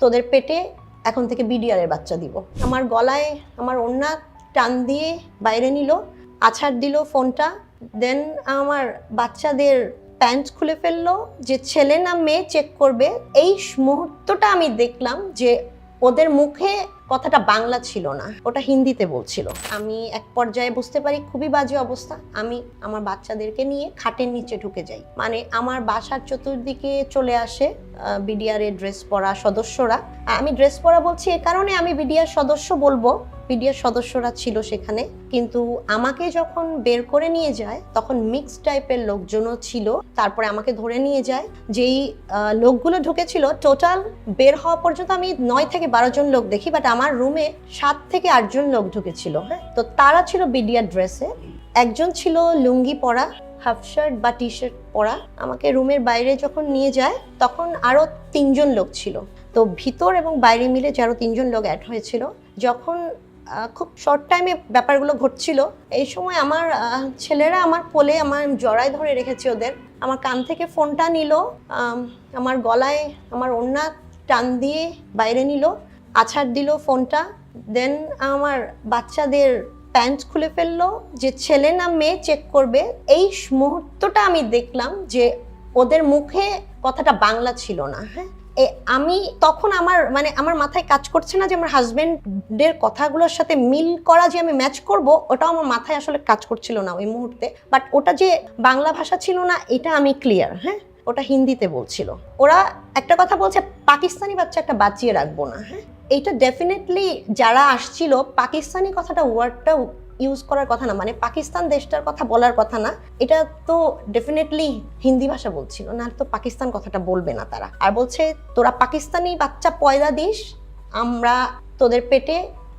তোদের পেটে এখন থেকে বিডিআরের বাচ্চা দিব। আমার গলায় আমার অন্যা টান দিয়ে বাইরে নিল, আছাড় দিল ফোনটা দেন আমার বাচ্চাদের প্যান্ট খুলে ফেলল, যে ছেলে না মেয়ে চেক করবে, এই মুহূর্তটা আমি দেখলাম যে ওদের মুখে কথাটা বাংলা ছিল না, ওটা হিন্দিতে বলছিল। আমি এক পর্যায়ে বুঝতে পারি, খুবই বাজে অবস্থা। আমি আমার বাচ্চাদেরকে নিয়ে খাটের নিচে ঢুকে যাই। মানে আমার বাসার চতুর্দিকে চলে আসে বিডিআর এর ড্রেস পরা সদস্যরা। আমি ড্রেস পরা বলছি, এ কারণে আমি বিডিআর সদস্য বলব। বিডিআর সদস্যরা ছিল সেখানে। কিন্তু আমাকে যখন বের করে নিয়ে যায়, তখন মিক্স টাইপের লোকজনও ছিল। তারপরে আমাকে ধরে নিয়ে যায়। যেই লোকগুলো ঢুকেছিল টোটাল বের হওয়া পর্যন্ত আমি নয় থেকে বারো জন লোক দেখি বাট আমার রুমে সাত থেকে আটজন লোক ঢুকেছিল হ্যাঁ? তো তারা ছিল বিডিআর ড্রেসে একজন ছিল লুঙ্গি পরা হাফ শার্ট বা টি শার্ট পরা। আমাকে রুমের বাইরে যখন নিয়ে যায়, তখন আরও তিনজন লোক ছিল। তো ভিতর এবং বাইরে মিলে যে আরও তিনজন লোক অ্যাড হয়েছিল। যখন খুব শর্ট টাইমে ব্যাপারগুলো ঘটছিল। এই সময় আমার ছেলেরা আমার পোলে আমার জড়ায় ধরে রেখেছে ওদের। আমার কান থেকে ফোনটা নিল আমার গলায় আমার ওড়না টান দিয়ে বাইরে নিল, আছাড় দিল ফোনটা। দেন আমার বাচ্চাদের প্যান্ট খুলে ফেলল, যে ছেলে না মেয়ে চেক করবে। এই মুহূর্তটা আমি দেখলাম যে ওদের মুখে কথাটা বাংলা ছিল না হ্যাঁ? আমি তখন আমার মানে আমার মাথায় কাজ করছে না যে আমার হাজবেন্ডের কথাগুলোর সাথে মিল করা যে আমি ম্যাচ করব, ওটাও আমার মাথায় আসলে কাজ করছিল না ওই মুহূর্তে। বাট ওটা যে বাংলা ভাষা ছিল না, এটা আমি ক্লিয়ার হ্যাঁ? ওটা হিন্দিতে বলছিল। ওরা একটা কথা বলছে, পাকিস্তানি বাচ্চা একটা বাঁচিয়ে রাখব না হ্যাঁ? এইটা ডেফিনেটলি যারা আসছিল, পাকিস্তানি কথাটা ওয়ার্ডটা ইউজ করার কথা না মানে পাকিস্তান দেশটার কথা বলার কথা না, এটা তো ডেফিনেটলি হিন্দি ভাষা বলছিল, না তো পাকিস্তান কথাটা বলবে না তারা। আর বলছে, তোরা পাকিস্তানি বাচ্চা পয়দা দিস, আমরা তোদের পেটে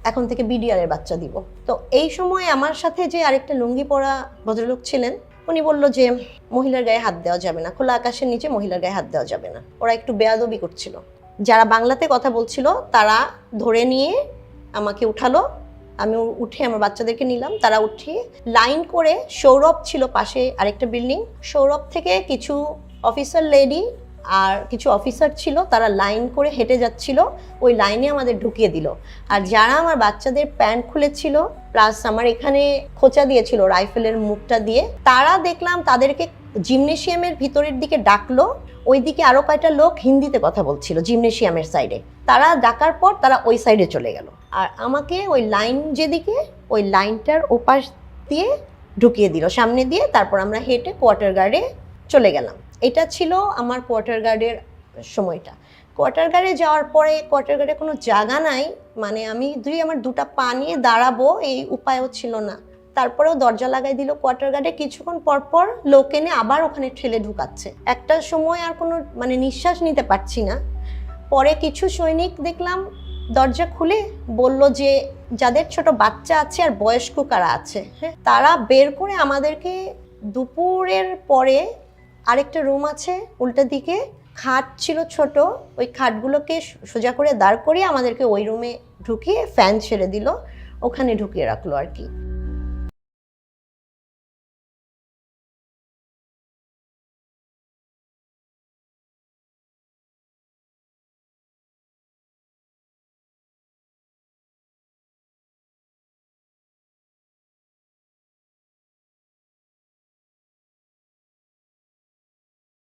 এখন থেকে বিডিআরের বাচ্চা দিব। তো এই সময় আমার সাথে যে আরেকটা লুঙ্গি পরা ভদ্রলোক ছিলেন, উনি বলল যে, মহিলার গায়ে হাত দেওয়া যাবে না, খোলা আকাশের নিচে মহিলার গায়ে হাত দেওয়া যাবে না। ওরা একটু বেয়াদবি করছিল। যারা বাংলাতে কথা বলছিল, তারা ধরে নিয়ে আমাকে উঠালো আমি উঠে আমার বাচ্চাদেরকে নিলাম। তারা উঠিয়ে লাইন করে সৌরভ ছিল পাশে আরেকটা বিল্ডিং। সৌরভ থেকে কিছু অফিসার লেডি আর কিছু অফিসার ছিল, তারা লাইন করে হেঁটে যাচ্ছিল। ওই লাইনে আমাদের ঢুকিয়ে দিল। আর যারা আমার বাচ্চাদের প্যান্ট খুলেছিল, প্লাস আমার এখানে খোঁচা দিয়েছিল রাইফেলের মুখটা দিয়ে, তারা দেখলাম তাদেরকে জিমনেশিয়ামের ভিতরের দিকে ডাকলো, ওইদিকে আরও কয়টা লোক হিন্দিতে কথা বলছিল জিমনেশিয়ামের সাইডে তারা ডাকার পর তারা ওই সাইডে চলে গেল। আর আমাকে ওই লাইন যেদিকে, ওই লাইনটার ওপাশ দিয়ে ঢুকিয়ে দিল। সামনে দিয়ে তারপর আমরা হেঁটে কোয়ার্টার গার্ডে চলে গেলাম। এটা ছিল আমার কোয়ার্টার গার্ডের সময়টা। কোয়ার্টার গার্ডে যাওয়ার পরে কোয়ার্টার গার্ডে কোনো জায়গা নাই। মানে আমি দুই, আমার দুটা পা নিয়ে দাঁড়াবো, এই উপায়ও ছিল না। তারপরেও দরজা লাগাই দিল কোয়ার্টার গার্ডে। কিছুক্ষণ পর পর লোক এনে আবার ওখানে ঠেলে ঢুকাচ্ছে। একটা সময় আর কোনো মানে নিঃশ্বাস নিতে পারছি না। পরে কিছু সৈনিক দেখলাম দরজা খুলে বলল যে, যাদের ছোট বাচ্চা আছে আর বয়স্ক কারা আছে হ্যাঁ? তারা বের করে আমাদেরকে দুপুরের পরে আরেকটা রুম আছে, উল্টা দিকে খাট ছিল ছোট। ওই খাটগুলোকে সোজা করে দাঁড় করিয়ে আমাদেরকে ওই রুমে ঢুকিয়ে ফ্যান ছেড়ে দিল। ওখানে ঢুকিয়ে রাখল আর কি।